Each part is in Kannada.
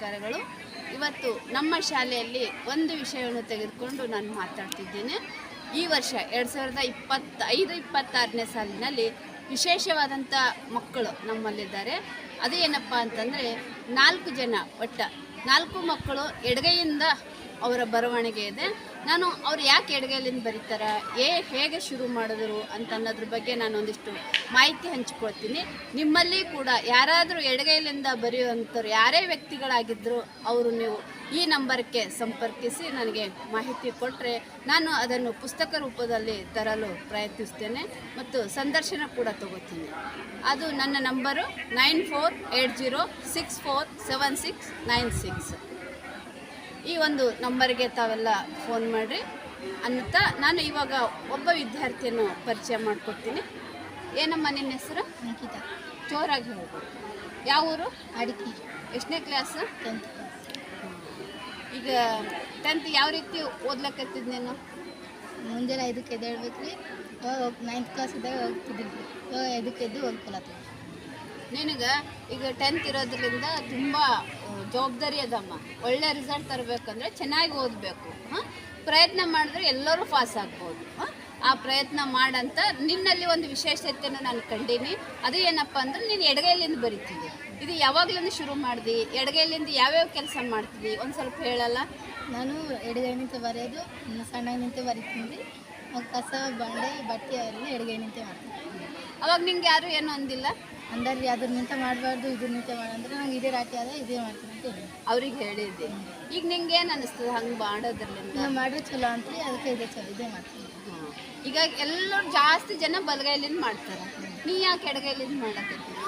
ನಮಸ್ಕಾರಗಳು. ಇವತ್ತು ನಮ್ಮ ಶಾಲೆಯಲ್ಲಿ ಒಂದು ವಿಷಯವನ್ನು ತೆಗೆದುಕೊಂಡು ನಾನು ಮಾತಾಡ್ತಿದ್ದೇನೆ. ಈ ವರ್ಷ ಎರಡು ಸಾವಿರದ ಇಪ್ಪತ್ತೈದು, ಇಪ್ಪತ್ತಾರನೇ ಸಾಲಿನಲ್ಲಿ ವಿಶೇಷವಾದಂಥ ಮಕ್ಕಳು ನಮ್ಮಲ್ಲಿದ್ದಾರೆ. ಅದು ಏನಪ್ಪ ಅಂತಂದರೆ, ನಾಲ್ಕು ಜನ ಒಟ್ಟ ನಾಲ್ಕು ಮಕ್ಕಳು ಎಡಗೈಯಿಂದ ಅವರ ಬರವಣಿಗೆ ಇದೆ. ನಾನು ಅವ್ರು ಯಾಕೆ ಎಡಗೈಲಿಂದ ಬರೀತಾರೆ? ಏ, ಹೇಗೆ ಶುರು ಮಾಡಿದ್ರು ಅಂತ ಅನ್ನೋದ್ರ ಬಗ್ಗೆ ನಾನು ಒಂದಿಷ್ಟು ಮಾಹಿತಿ ಹಂಚ್ಕೊಳ್ತೀನಿ. ನಿಮ್ಮಲ್ಲಿ ಕೂಡ ಯಾರಾದರೂ ಎಡಗೈಲಿಂದ ಬರೆಯುವಂಥವ್ರು ಯಾರೇ ವ್ಯಕ್ತಿಗಳಾಗಿದ್ದರೂ ಅವರು ನೀವು ಈ ನಂಬರ್ಗೆ ಸಂಪರ್ಕಿಸಿ ನನಗೆ ಮಾಹಿತಿ ಕೊಟ್ಟರೆ ನಾನು ಅದನ್ನು ಪುಸ್ತಕ ರೂಪದಲ್ಲಿ ತರಲು ಪ್ರಯತ್ನಿಸ್ತೇನೆ ಮತ್ತು ಸಂದರ್ಶನ ಕೂಡ ತಗೋತೀನಿ. ಅದು ನನ್ನ number nine four eight zero six four seven six nine six. ಈ ಒಂದು ನಂಬರ್ಗೆ ತಾವೆಲ್ಲ ಫೋನ್ ಮಾಡಿರಿ ಅಂತ ನಾನು ಇವಾಗ ಒಬ್ಬ ವಿದ್ಯಾರ್ಥಿಯನ್ನು ಪರಿಚಯ ಮಾಡಿಕೊಡ್ತೀನಿ. ಏನಮ್ಮ ನಿನ್ನ ಹೆಸರು? ಅಂಕಿತ ಜೋರಾಗಿ ಹೇಳ್ಬೋದು ಯಾವ ಊರು? ಅಡಿಕೆ. ಎಷ್ಟನೇ ಕ್ಲಾಸ್ ಟೆಂತ್ ಈಗ ಟೆಂತ್ ಯಾವ ರೀತಿ ಓದ್ಲಕ್ಕತ್ತಿದ್ ನೀನು? ಮುಂಜಾನೆ ಐದಕ್ಕೆ ಎದ್ದೇಳ್ಬೇಕು ರೀ. ನೈನ್ತ್ ಕ್ಲಾಸ್ ಇದ್ದಾಗ ಹೋಗ್ತಿದ್ದಿದ್ವಿ ಇವಾಗ ಐದಕ್ಕೆ ಎದ್ದು ಓದ್ಕೊಳತ್ತೀವಿ ನಿನಗೆ ಈಗ ಟೆಂತ್ ಇರೋದ್ರಿಂದ ತುಂಬ ಜವಾಬ್ದಾರಿ ಅದಮ್ಮ. ಒಳ್ಳೆ ರಿಸಲ್ಟ್ ತರಬೇಕಂದ್ರೆ ಚೆನ್ನಾಗಿ ಓದಬೇಕು. ಹಾಂ? ಪ್ರಯತ್ನ ಮಾಡಿದ್ರೆ ಎಲ್ಲರೂ ಪಾಸ್ ಆಗ್ಬೋದು. ಹಾಂ? ಆ ಪ್ರಯತ್ನ ಮಾಡಂತ ನಿನ್ನಲ್ಲಿ ಒಂದು ವಿಶೇಷತೆಯನ್ನು ನಾನು ಕಂಡೀನಿ. ಅದು ಏನಪ್ಪ ಅಂದ್ರೆ ನೀನು ಎಡಗೈಲಿಂದ ಬರಿತೀವಿ. ಇದು ಯಾವಾಗ್ಲಿಂದ ಶುರು ಮಾಡ್ದಿ ಎಡಗೈಲಿಂದ ಯಾವ್ಯಾವ ಕೆಲಸ ಮಾಡ್ತೀವಿ? ಒಂದು ಸ್ವಲ್ಪ ಹೇಳಲ್ಲ. ನಾನು ಎಡಗೈ ನಿಂತ ಬರೆಯೋದು ಸಣ್ಣ ನಿಂತು ಬರಿತೀನಿ. ಕಸ ಬಂಡೆ ಬಟ್ಟೆ ಎಲ್ಲ ಎಡಗೈ ನಿಂತೆ ಮಾಡ್ತೀನಿ. ಅವಾಗ ನಿಂಗೆ ಯಾರು ಏನು ಅಂದಿಲ್ಲ? ಅಂದಾರ್ರಿ ಅದ್ರ ನಿಂತ ಮಾಡಬಾರ್ದು ಇದ್ರ ನಿಂತ ಮಾಡಂದ್ರೆ ನಂಗೆ ಇದೇ ರಾಟಿ ಅದ ಇದೇ ಮಾಡ್ತೀನಿ ಅಂತ ಹೇಳಿ ಅವ್ರಿಗೆ ಹೇಳಿದ್ದೆ. ಈಗ ನಿಂಗೆ ಏನು ಅನಿಸ್ತದೆ ಹಂಗೆ ಮಾಡೋದ್ರಲ್ಲಿ ನಾವು ಮಾಡ್ರೆ ಚಲೋ ಅಂತ ಅದಕ್ಕೆ ಇದೇ ಚಲೋ ಇದೇ ಮಾಡ್ತೀನಿ. ಈಗ ಎಲ್ಲರೂ ಜಾಸ್ತಿ ಜನ ಬಲಗೈಲಿಂದ ಮಾಡ್ತಾರೆ. ನೀ ಯಾಕೆ ಎಡಗೈಲಿಂದ ಮಾಡಕತ್ತೀನಿ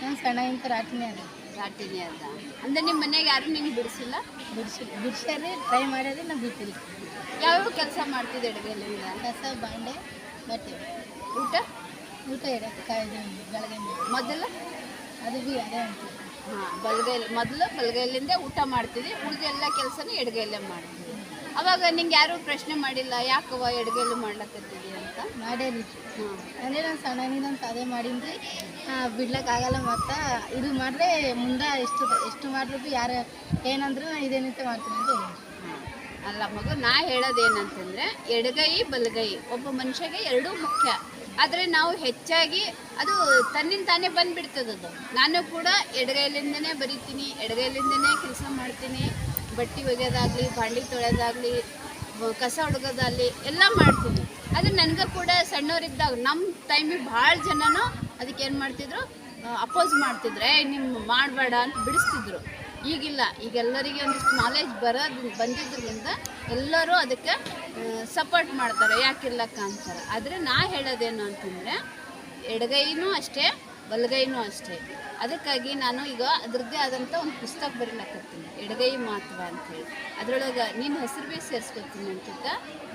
ನಂಗೆ ಸಣ್ಣ ಇಂತ ರಾಟಿನೇ ಅದ. ರಾಟಿನಿ ಅದ. ಅಂದ್ರೆ ನಿಮ್ಮ ಮನೆಗೆ ಯಾರು ನಿಂಗೆ ಬಿಡಿಸಿಲ್ಲ? ಬಿಡಿಸಿಲ್ಲ. ಬಿಡಿಸಿದ್ರೆ ಟ್ರೈ ಮಾಡ್ಯಾರಿ ನಾವು ಬಿಡ್ತೀನಿ ಯಾವ್ಯಾವ ಕೆಲಸ ಮಾಡ್ತಿದ್ದೆ ಎಡಗೈಲಿಂದ? ಕಸ ಬಾಂಡೆ ಬಟ್ಟೆ. ಊಟ? ಕಾಯ್ದು ಬಲಗೈ ಮೊದಲು ಅದು ಭೀ ಅದೇ ಹಾಂ ಬಲಗೈ ಮೊದಲು ಬಲಗೈಲಿಂದ ಊಟ ಮಾಡ್ತೀವಿ ಉಳಿದ ಎಲ್ಲ ಕೆಲಸನೂ ಎಡಗೈಲೇ ಮಾಡ್ತೀವಿ. ಅವಾಗ ನಿಂಗೆ ಯಾರೂ ಪ್ರಶ್ನೆ ಮಾಡಿಲ್ಲ ಯಾಕವ ಎಡಗೈಲು ಮಾಡ್ಲಕತ್ತೀವಿ ಅಂತ? ಮಾಡೇನಿ ಹಾಂ. ಅಂದರೆ ನಾನು ಸಣ್ಣನಿಂದ ಅದೇ ಮಾಡಿದ್ರಿ ಬಿಡ್ಲಕ್ಕಾಗಲ್ಲ ಮತ್ತು ಇದು ಮಾಡಿದ್ರೆ ಮುಂದೆ ಎಷ್ಟು ಎಷ್ಟು ಮಾಡಿದ್ರು ಭೀ ಯಾರು ಏನಂದ್ರೂ ನಾನು ಇದೇ ನಿಂತೆ ಮಾಡ್ತೀನಿ ಅಂತ ಹೇಳಿ ಅಲ್ಲ ಮಗು ನಾ ಹೇಳೋದೇನಂತಂದ್ರೆ ಎಡಗೈ ಬಲಗೈ ಒಬ್ಬ ಮನುಷ್ಯಗೆ ಎರಡೂ ಮುಖ್ಯ. ಆದರೆ ನಾವು ಹೆಚ್ಚಾಗಿ ಅದು ತನ್ನಿಂದ ತಾನೇ ಬಂದುಬಿಡ್ತದದು ನಾನು ಕೂಡ ಎಡಗೈಲಿಂದನೇ ಬರಿತೀನಿ, ಎಡಗೈಲಿಂದನೇ ಕೆಲಸ ಮಾಡ್ತೀನಿ. ಬಟ್ಟೆ ಒಗೆಯೋದಾಗಲಿ, ಬಾಂಡಿ ತೊಳೆಯೋದಾಗಲಿ ಕಸ ಹುಡುಗೋದಾಗಲಿ ಎಲ್ಲ ಮಾಡ್ತೀನಿ. ಆದರೆ ನನಗೆ ಕೂಡ ಸಣ್ಣವರಿದ್ದಾಗ ನಮ್ಮ ಟೈಮಿಗೆ ಭಾಳ ಜನನೂ ಅದಕ್ಕೆ ಏನು ಮಾಡ್ತಿದ್ರು ಅಪೋಸ್ ಮಾಡ್ತಿದ್ರೆ. ನಿಮ್ಮ ಮಾಡಬೇಡ ಅಂತ ಬಿಡಿಸ್ತಿದ್ರು. ಈಗಿಲ್ಲ. ಈಗೆಲ್ಲರಿಗೆ ಒಂದಿಷ್ಟು ನಾಲೆಜ್ ಬರೋದು ಬಂದಿದ್ದರಿಂದ ಎಲ್ಲರೂ ಅದಕ್ಕೆ ಸಪೋರ್ಟ್ ಮಾಡ್ತಾರೆ. ಯಾಕಿಲ್ಲಕ್ಕ ಅಂತಾರೆ. ಆದರೆ ನಾ ಹೇಳೋದೇನು ಅಂತಂದರೆ, ಎಡಗೈನೂ ಅಷ್ಟೇ, ಬಲಗೈನೂ ಅಷ್ಟೇ. ಅದಕ್ಕಾಗಿ ನಾನು ಈಗ ಅದರದ್ದೇ ಆದಂಥ ಒಂದು ಪುಸ್ತಕ ಬರೀಲಾಕತ್ತೀನಿ ಎಡಗೈ ಮಹತ್ವ ಅಂತೇಳಿ ಅದರೊಳಗೆ ನೀನು ಹೆಸರು ಭೀ ಸೇರಿಸ್ಕೊತೀನಿ ಅಂತಿದ್ದ.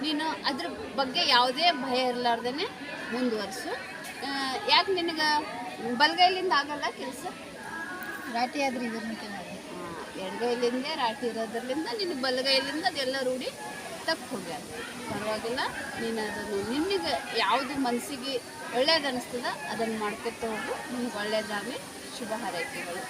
ನೀನು ಅದ್ರ ಬಗ್ಗೆ ಯಾವುದೇ ಭಯ ಇರಲಾರ್ದೇ ಮುಂದುವರಿಸು. ಯಾಕೆ ನಿನಗೆ ಬಲಗೈಲಿಂದ ಆಗಲ್ಲ ಕೆಲಸ? ರಾಟಿ ಆದ್ರೆ ಎಡಗೈಲಿಂದೇ, ರಾಟಿ ಇರೋದ್ರಲ್ಲಿಂದ, ನಿನ್ನ ಬಲಗೈಲಿಂದ ಅದೆಲ್ಲ ರೂಢಿ ತಪ್ಪು ಹೋಗ್ಯಾರ ಪರವಾಗಿಲ್ಲ, ನೀನು ಅದನ್ನು ನಿನಗೆ ಯಾವುದು ಮನಸ್ಸಿಗೆ ಒಳ್ಳೇದು ಅನಿಸ್ತದ ಅದನ್ನು ಮಾಡ್ಕೊತ ಹೋಗು. ನಿಮ್ಗೆ ಒಳ್ಳೇದಾಗಲಿ ಶುಭ ಹಾರೈಕೆಗಳು.